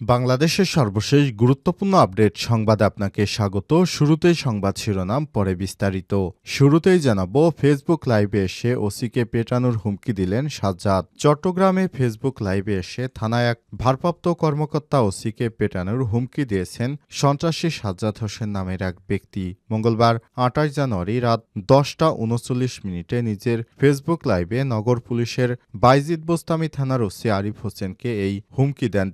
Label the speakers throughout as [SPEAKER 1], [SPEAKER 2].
[SPEAKER 1] বাংলাদেশের সর্বশেষ গুরুত্বপূর্ণ আপডেট সংবাদে আপনাকে স্বাগত। শুরুতেই সংবাদ শিরোনাম, পরে বিস্তারিত। শুরুতেই জানাব ফেসবুক লাইভে এসে ওসিকে পেটানোর হুমকি দিলেন সাজ্জাদ। চট্টগ্রামে ফেসবুক লাইভে এসে থানায় এক ভারপ্রাপ্ত কর্মকর্তা ওসিকে পেটানোর হুমকি দিয়েছেন সন্ত্রাসী সাজ্জাদ হোসেন নামের এক ব্যক্তি। মঙ্গলবার আঠাশ জানুয়ারি রাত দশটা উনচল্লিশ মিনিটে নিজের ফেসবুক লাইভে নগর পুলিশের বাইজিদ বোস্তামি থানার ওসি আরিফ হোসেনকে এই হুমকি দেন।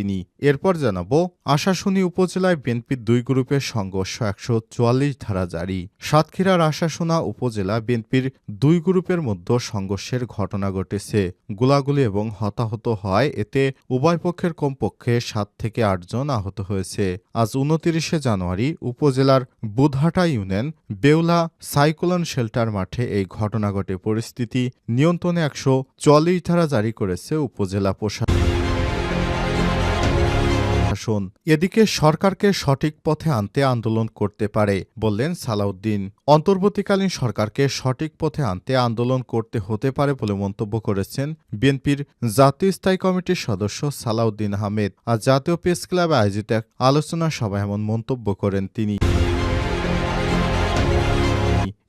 [SPEAKER 1] তিনি। এরপর জানাব, আশাশুনি উপজেলায় বিএনপির দুই গ্রুপের সংঘর্ষ একশো চুয়াল্লিশ ধারা জারি। সাতক্ষীরার আশাশুনা উপজেলা বিএনপির দুই গ্রুপের মধ্যে সংঘর্ষের ঘটনা ঘটেছে। গোলাগুলি এবং হতাহত হয়, এতে উভয় পক্ষের কমপক্ষে সাত থেকে আটজন আহত হয়েছে। আজ উনতিরিশে জানুয়ারি উপজেলার Budhhata union Beula cyclone shelter মাঠে এই ঘটনা ঘটে। পরিস্থিতি নিয়ন্ত্রণে একশো চুয়াল্লিশ ধারা জারি করেছে উপজেলা প্রশাসন। প্রশাসন, এদিকে সরকারকে সঠিক পথে আনতে আন্দোলন করতে পারে, বললেন সালাউদ্দিন। অন্তর্বর্তীকালীন সরকারকে সঠিক পথে আনতে আন্দোলন করতে হতে পারে বলে মন্তব্য করেছেন বিএনপির জাতীয় স্থায়ী কমিটির সদস্য সালাউদ্দিন আহমেদ। আর জাতীয় প্রেস ক্লাবে আয়োজিত এক আলোচনা সভায় এমন মন্তব্য করেন তিনি।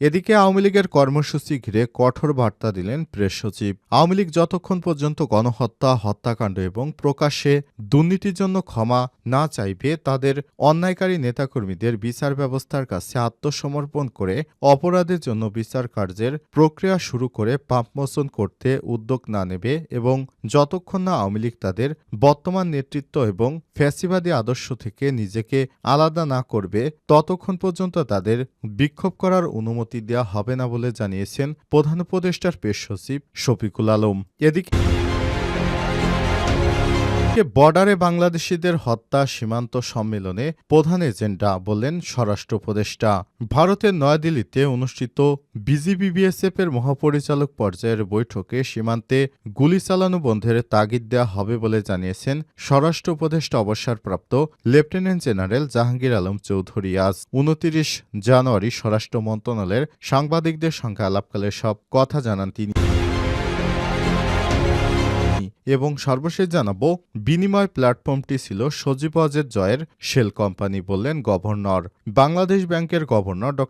[SPEAKER 1] এদিকে আওয়ামী লীগের কর্মসূচি ঘিরে কঠোর বার্তা দিলেন প্রেস সচিব। আওয়ামী লীগ যতক্ষণ পর্যন্ত গণহত্যা, হত্যাকাণ্ড এবং প্রকাশ্যে দুর্নীতির জন্য ক্ষমা না চাইবে, তাদের অন্যায়কারী নেতাকর্মীদের বিচার ব্যবস্থার কাছে আত্মসমর্পণ করে অপরাধের জন্য বিচার কার্যের প্রক্রিয়া শুরু করে পাপমোচন করতে উদ্যোগ না নেবে এবং যতক্ষণ না আওয়ামী লীগ তাদের বর্তমান নেতৃত্ব এবং ফ্যাসিবাদী আদর্শ থেকে নিজেকে আলাদা না করবে, ততক্ষণ পর্যন্ত তাদের বিক্ষোভ করার অনুমতি দেওয়া হবে না বলে জানিয়েছেন প্রধান উপদেষ্টার পেশ সচিব শফিকুল আলম। এদিকে বর্ডারে বাংলাদেশিদের হত্যা সীমান্ত সম্মেলনে প্রধান এজেন্ডা বললেন স্বরাষ্ট্র উপদেষ্টা। ভারতের নয়াদিল্লিতে অনুষ্ঠিত বিজিবিবিএসএফ এর মহাপরিচালক পর্যায়ের বৈঠকে সীমান্তে গুলি চালানো বন্ধের তাগিদ দেওয়া হবে বলে জানিয়েছেন স্বরাষ্ট্র উপদেষ্টা অবসরপ্রাপ্ত লেফটেন্যান্ট জেনারেল জাহাঙ্গীর আলম চৌধুরী। আজ উনতিরিশ জানুয়ারি স্বরাষ্ট্র মন্ত্রণালয়ের সাংবাদিকদের সঙ্গে আলাপকালে সব কথা জানান তিনি। এবং সর্বশেষ জানাব, বিনিময় প্ল্যাটফর্মটি ছিল সজীব ওয়াজেদ জয়ের শেল কোম্পানি বললেন গভর্নর। বাংলাদেশ ব্যাংকের গভর্নর ড.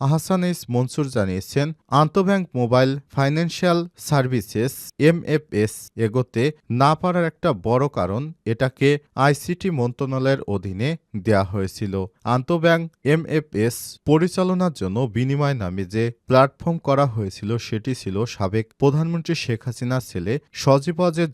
[SPEAKER 1] আহসান ইস মনসুর জানিয়েছেন, আন্তঃব্যাংক মোবাইল ফাইন্যান্সিয়াল সার্ভিসেস এমএফএস এগোতে না পারার একটা বড় কারণ এটাকে আইসিটি মন্ত্রণালয়ের অধীনে দেয়া হয়েছিল। আন্তঃব্যাংক এমএফএস পরিচালনার জন্য বিনিময় নামে যে প্ল্যাটফর্ম করা হয়েছিল সেটি ছিল সাবেক প্রধানমন্ত্রী শেখ হাসিনার ছেলে সজীব ওয়াজেদ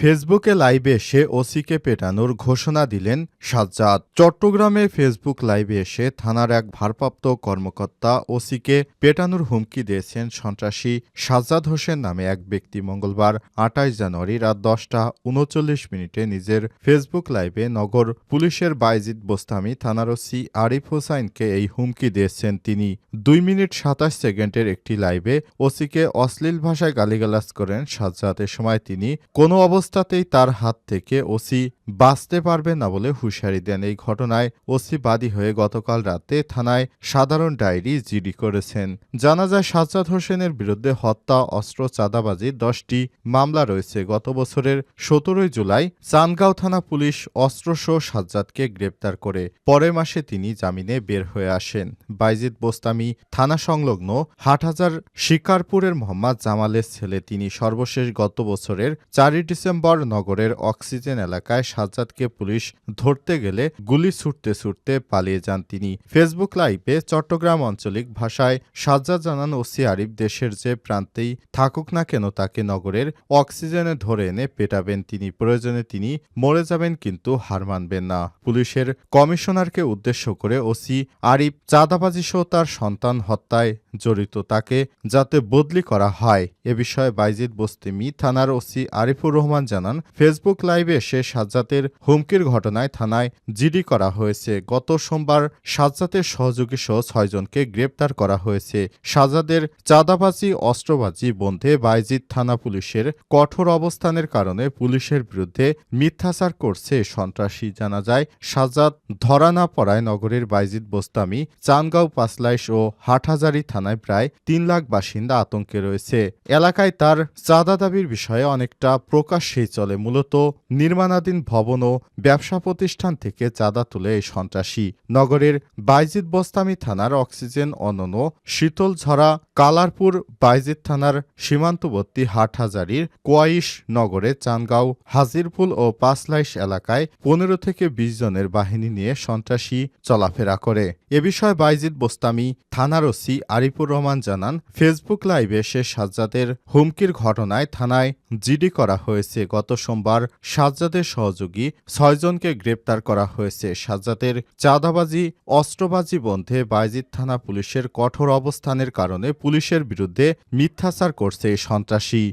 [SPEAKER 1] ফেসবুকে লাইভে এসে ওসিকে পেটানোর ঘোষণা দিলেন সাজ্জাদ। চট্টগ্রামে ফেসবুক লাইভে এসে থানার এক ভারপ্রাপ্ত কর্মকর্তা ওসিকে পেটানোর হুমকি দিয়েছেন সন্ত্রাসী সাজ্জাদ হোসেন নামে এক ব্যক্তি। মঙ্গলবার আটাইশ জানুয়ারি রাত দশটা উনচল্লিশ মিনিটে নিজের ফেসবুক লাইভে নগর পুলিশের বাইজিদ বোস্তামি থানার ওসি আরিফ হোসাইনকে এই হুমকি দিয়েছেন তিনি। দুই মিনিট সাতাশ সেকেন্ডের একটি লাইভে ওসিকে অশ্লীল ভাষায় গালিগালাজ করেন সাজ্জাদ। সময় তিনি কোনো অবস্থাতেই তার হাত থেকে ওসি বাঁচতে পারবে না বলে হুঁশিয়ারি দেন। এই ঘটনায় ওসি বাদী হয়ে গতকাল রাতে থানায় সাধারণ ডায়েরি জিডি করেছেন। জানা যায়, সাজ্জাদ হোসেনের বিরুদ্ধে হত্যা, অস্ত্র চাঁদাবাজির দশটি মামলা রয়েছে। গত বছরের সতেরোই জুলাই চানগাঁও থানা পুলিশ অস্ত্রসহ সাজ্জাদকে গ্রেপ্তার করে। পরের মাসে তিনি জামিনে বের হয়ে আসেন। বাইজিদ বোস্তামি থানা সংলগ্ন হাটহাজার শিকারপুরের মোহাম্মদ জামালের ছেলে। তিনি সর্বশেষ গত বছরের চারই ডিসেম্বর ডিসেম্বর নগরের অক্সিজেন এলাকায় সাজ্জাদকে পুলিশ ধরতে গেলে গুলি ছুটতে ছুটতে পালিয়ে যান তিনি। ফেসবুক লাইভে চট্টগ্রাম আঞ্চলিক ভাষায় সাজ্জাদ জানান, ওসি আরিফ দেশের যে প্রান্তেই থাকুক না কেন তাকে নগরের অক্সিজেনে ধরে এনে পেটাবেন তিনি। প্রয়োজনে তিনি মরে যাবেন কিন্তু হার মানবেন না। পুলিশের কমিশনারকে উদ্দেশ্য করে ওসি আরিফ চাঁদাবাজি সহ তার সন্তান হত্যায় জড়িত। তাকে যাতে বদলি করা হয় এ বিষয়ে বাইজিদ বস্তিমি থানার ওসি আরিফুর রহমান জানান, ফেসবুক লাইভে সে সাজ্জাতের হুমকির ঘটনায় থানায় জিডি করা হয়েছে। গত সোমবার সাজ্জাতের সহযোগী সহ ছয়জনকে গ্রেপ্তার করা হয়েছে। সাজ্জাদের চাঁদাবাজি, অস্ত্রবাজি বন্ধে বাইজিদ থানা পুলিশের কঠোর অবস্থানের কারণে পুলিশের বিরুদ্ধে মিথ্যাচার করছে সন্ত্রাসী। জানা যায়, সাজ্জাদ ধরা না পড়ায় নগরের বাইজিদ বোস্তামি, চানগাঁও পাঁচলাইশ ও হাটহাজারি থানায় প্রায় তিন লাখ বাসিন্দা আতঙ্কে রয়েছে। এলাকায় তার চাঁদা দাবির বিষয়ে অনেকটা প্রকাশ্যেই চলে মূলত নির্মাণাধীন ভবন ও ব্যবসা প্রতিষ্ঠান থেকে চাঁদা তুলে এই সন্ত্রাসী। নগরের বাইজিদ বস্তামি থানার অক্সিজেন, অনন শীতলঝরা কালারপুর বাইজিদ থানার সীমান্তবর্তী হাটহাজারির কোয়াইশ নগরে চানগাঁও হাজিরপুল ও পাঁচলাইশ এলাকায় পনেরো থেকে বিশ জনের বাহিনী নিয়ে সন্ত্রাসী চলাফেরা করে। এ বিষয়ে বাইজিদ বোস্তামি থানার ওসি আরিফুর রহমান জানান, ফেসবুক লাইভে শেষ সাজ্জাদের হুমকির ঘটনায় থানায় জিডি করা হয়েছে। গত সোমবার সাজ্জাদের সহযোগী ছয়জনকে গ্রেপ্তার করা হয়েছে। সাজ্জাদের চাঁদাবাজি, অস্ত্রবাজি বন্ধে বাইজিদ থানা পুলিশের কঠোর অবস্থানের কারণে পুলিশের বিরুদ্ধে মিথ্যাচার করছে সন্ত্রাসী।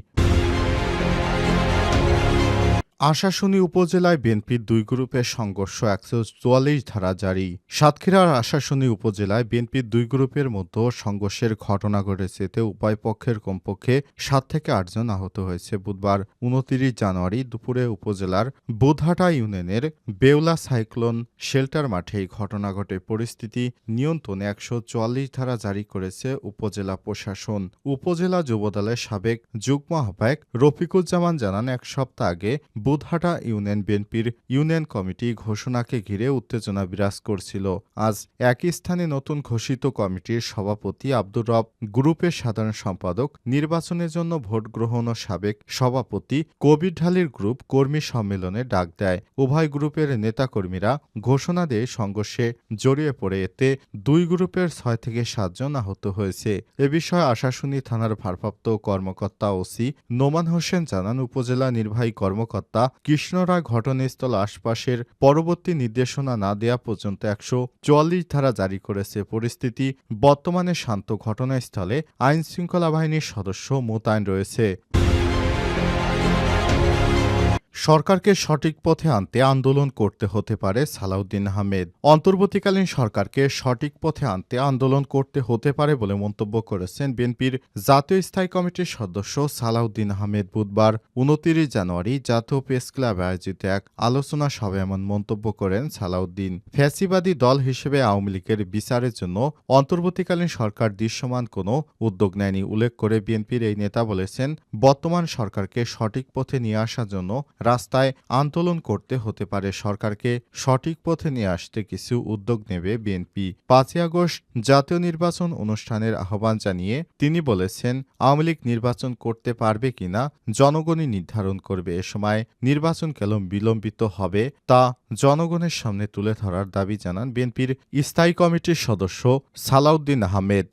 [SPEAKER 1] আশাশুনি উপজেলায় বিএনপির দুই গ্রুপের সংঘর্ষ একশো চুয়াল্লিশ ধারা জারি। সাতক্ষীরার আশাশুনি উপজেলায় বিএনপির দুই গ্রুপের মধ্যে সংঘর্ষের ঘটনা ঘটেছে। এতে উভয় পক্ষের কমপক্ষে সাত থেকে আটজন আহত হয়েছে। বুধবার উনতিরিশ জানুয়ারি দুপুরে উপজেলার বুধহাটা ইউনিয়নের বেউলা সাইক্লোন শেল্টার মাঠে এই ঘটনা ঘটে। পরিস্থিতি নিয়ন্ত্রণে একশো চুয়াল্লিশ ধারা জারি করেছে উপজেলা প্রশাসন। উপজেলা যুবদলের সাবেক যুগ্ম আহ্বায়ক রফিকুজ্জামান জানান, এক সপ্তাহ আগে বুধহাটা ইউনিয়ন বিএনপির ইউনিয়ন কমিটি ঘোষণাকে ঘিরে উত্তেজনা বিরাজ করছিল। আজ একই স্থানে নতুন ঘোষিত কমিটির সভাপতি আব্দুর রব, গ্রুপের সাধারণ সম্পাদক, নির্বাচনের জন্য ভোট গ্রহণ ও সাবেক সভাপতি কবির ঢালির গ্রুপ কর্মী সম্মেলনে ডাক দেয়। উভয় গ্রুপের নেতাকর্মীরা ঘোষণা দিয়ে, সংঘর্ষে জড়িয়ে পড়ে এতে দুই গ্রুপের ছয় থেকে সাতজন আহত হয়েছে। এ বিষয়ে আশাশুনি থানার ভারপ্রাপ্ত কর্মকর্তা ওসি নোমান হোসেন জানান, উপজেলা নির্বাহী কর্মকর্তা কৃষ্ণরা ঘটনাস্থল আশপাশের পরবর্তী নির্দেশনা না দেয়া পর্যন্ত একশো চুয়াল্লিশ ধারা জারি করেছে পরিস্থিতি। বর্তমানে শান্ত ঘটনাস্থলে আইনশৃঙ্খলা বাহিনীর সদস্য মোতায়েন রয়েছে। সরকারকে সঠিক পথে আনতে আন্দোলন করতে হতে পারে সালাউদ্দিন আহমেদ। অন্তর্বর্তীকালীন সরকারকে সঠিক পথে আনতে আন্দোলন করতে হতে পারে বলে মন্তব্য করেছেন বিএনপির জাতীয় স্থায়ী কমিটির সদস্য সালাউদ্দিন আহমেদ বুধবার, উনতিরিশ জানুয়ারি জাতীয় প্রেস ক্লাবে আয়োজিত এক আলোচনা সভায় এমন মন্তব্য করেন সালাউদ্দিন। ফ্যাসিবাদী দল হিসেবে আওয়ামী লীগের বিচারের জন্য অন্তর্বর্তীকালীন সরকার দৃশ্যমান কোনো উদ্যোগ নেয়নি, উল্লেখ করে বিএনপির এই নেতা বলেছেন, বর্তমান সরকারকে সঠিক পথে নিয়ে আসার জন্য রাস্তায় আন্দোলন করতে হতে পারে। সরকারকে সঠিক পথে নিয়ে আসতে কিছু উদ্যোগ নেবে বিএনপি। পাঁচই আগস্ট জাতীয় নির্বাচন অনুষ্ঠানের আহ্বান জানিয়ে তিনি বলেছেন, আওয়ামী লীগ নির্বাচন করতে পারবে কিনা জনগণই নির্ধারণ করবে। এ সময় নির্বাচন কেন বিলম্বিত হবে তা জনগণের সামনে তুলে ধরার দাবি জানান বিএনপির স্থায়ী কমিটির সদস্য সালাউদ্দিন আহমেদ।